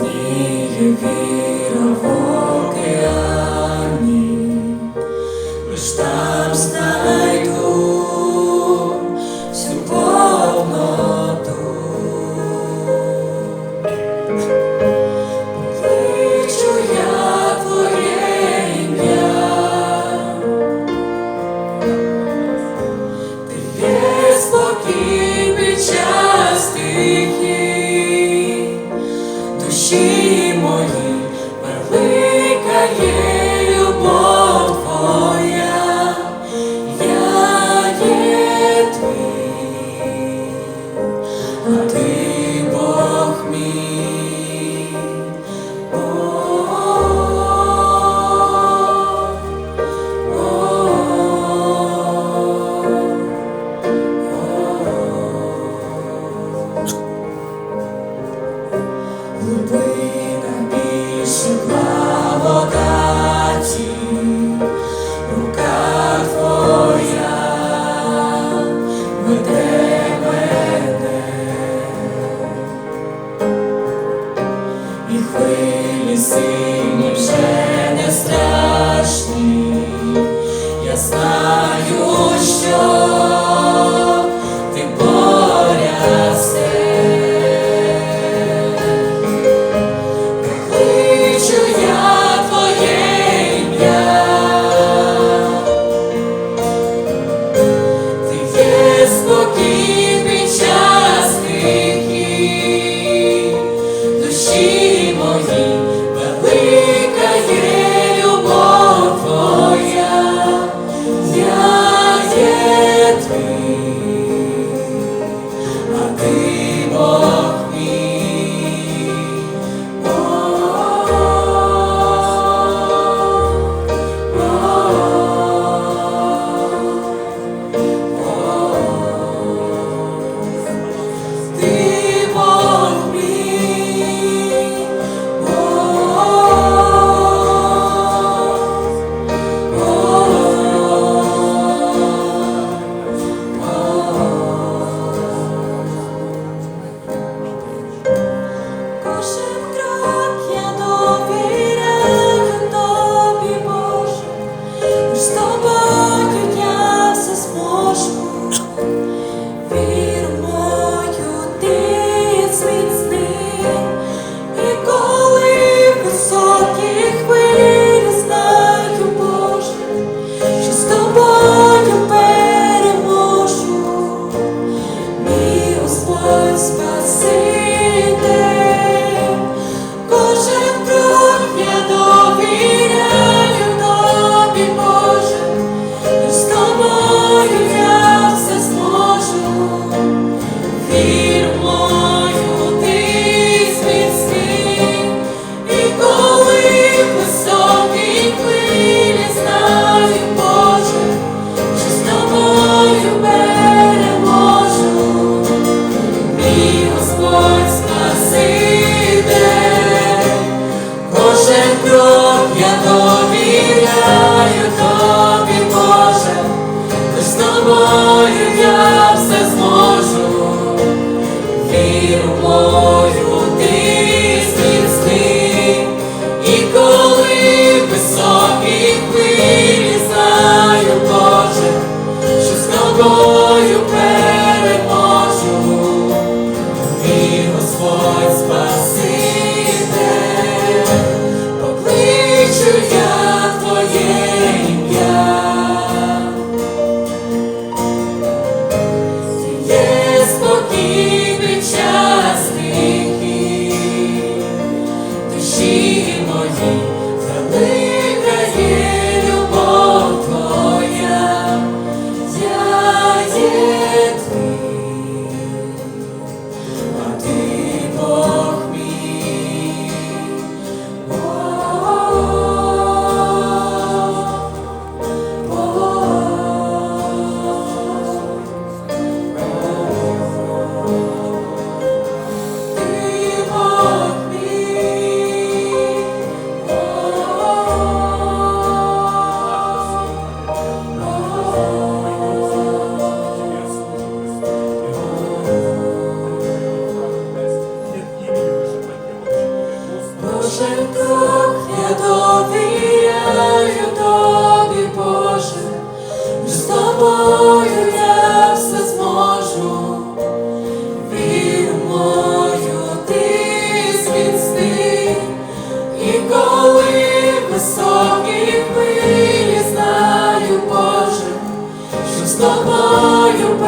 зміцніє віра в океані, лиш там знайду всю повноту. Кличу я твоє ім'я, ти є спокій під час тихий, хвилі сині вже не страшні, я знаю, що Lord. тобою